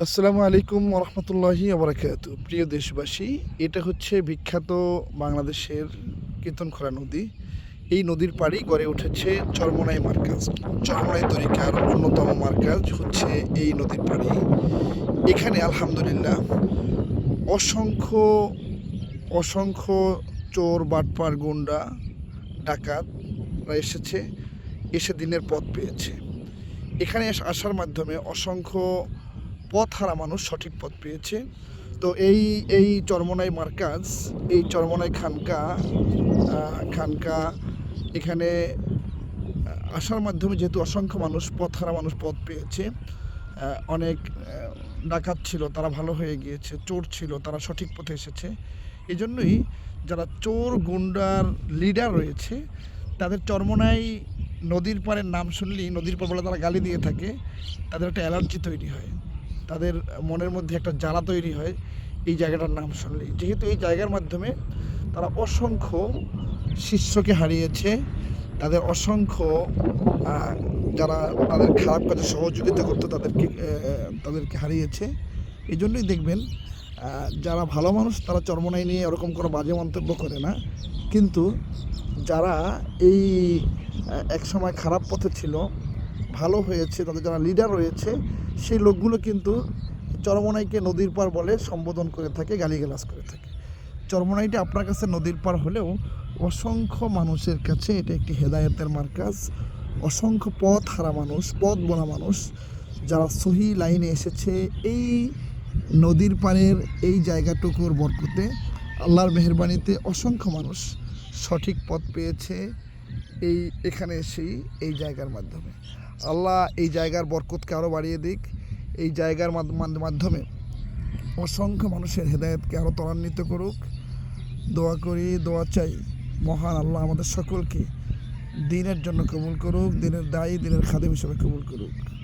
আসসালামু আলাইকুম রহমতুল্লাহি আবরাকাত প্রিয় দেশবাসী, এটা হচ্ছে বিখ্যাত বাংলাদেশের কীর্তনখোলা নদী। এই নদীর পাড়ি গড়ে উঠেছে চরমনাই মার্কাজ। চরমনাই তরিকার অন্যতম মার্কাজ হচ্ছে এই নদীর পাড়ি। এখানে আলহামদুলিল্লাহ অসংখ্য অসংখ্য চোর, বাটপার, গুন্ডা ডাকাতরা এসেছে, এসে দিনের পথ পেয়েছে। এখানে আস- আসার মাধ্যমে অসংখ্য পথ হারা মানুষ সঠিক পথ পেয়েছে। তো এই এই চরমনাই মার্কাজ এই চরমনাই খানকা খানকা এখানে আসার মাধ্যমে যেহেতু অসংখ্য মানুষ পথ হারা মানুষ পথ পেয়েছে অনেক ডাকাত ছিল, তারা ভালো হয়ে গিয়েছে, চোর ছিল, তারা সঠিক পথে এসেছে। এই জন্যই যারা চোর গুন্ডার লিডার রয়েছে, তাদের চরমনাই নদীর পাড়ের নাম শুনলেই, নদীর পাড় বলে তারা গালি দিয়ে থাকে, তাদের একটা অ্যালার্জি তৈরি হয়। তাদের মনের মধ্যে একটা জ্বালা তৈরি হয়, এই জায়গাটার নাম শুনলেই যেহেতু এই জায়গার মাধ্যমে তারা অসংখ্য শিষ্যকে হারিয়েছে, তাদের অসংখ্য যারা তাদের খারাপ কাজে সহযোগিতা করতো তাদেরকে তাদেরকে হারিয়েছে। এই জন্যই দেখবেন যারা ভালো মানুষ তারা চর্মনাই নিয়ে ওরকম কোনো বাজে মন্তব্য করে না। কিন্তু যারা এই একসময় খারাপ পথে ছিল ভালো হয়েছে, তাদের যারা লিডার রয়েছে, সেই লোকগুলো কিন্তু চরমনাইকে নদীর পার বলে সম্বোধন করে থাকে, গালিগালাজ করে থাকে। চরমনাইটা আপনার কাছে নদীর পার হলেও অসংখ্য মানুষের কাছে এটা একটি হেদায়তের মার্কাজ, অসংখ্য পথ হারা মানুষ, পথ বোনা মানুষ, যারা সহি লাইনে এসেছে এই নদীর পাড়ের এই জায়গাটুকুর বরকতে আল্লাহর মেহরবানিতে অসংখ্য মানুষ সঠিক পথ পেয়েছে এই, এখানে এসেই এই জায়গার মাধ্যমে। আল্লাহ এই জায়গার বরকতকে আরও বাড়িয়ে দিক। এই জায়গার মাধ্য- মাধ্য- মাধ্যমে অসংখ্য মানুষের হেদায়েতকে আরও ত্বরান্বিত করুক। দোয়া করি, দোয়া চাই মহান আল্লাহ আমাদের সকলকে দিনের জন্য কবুল করুক, দিনের দায়ী, দিনের খাদেম হিসেবে কবুল করুক।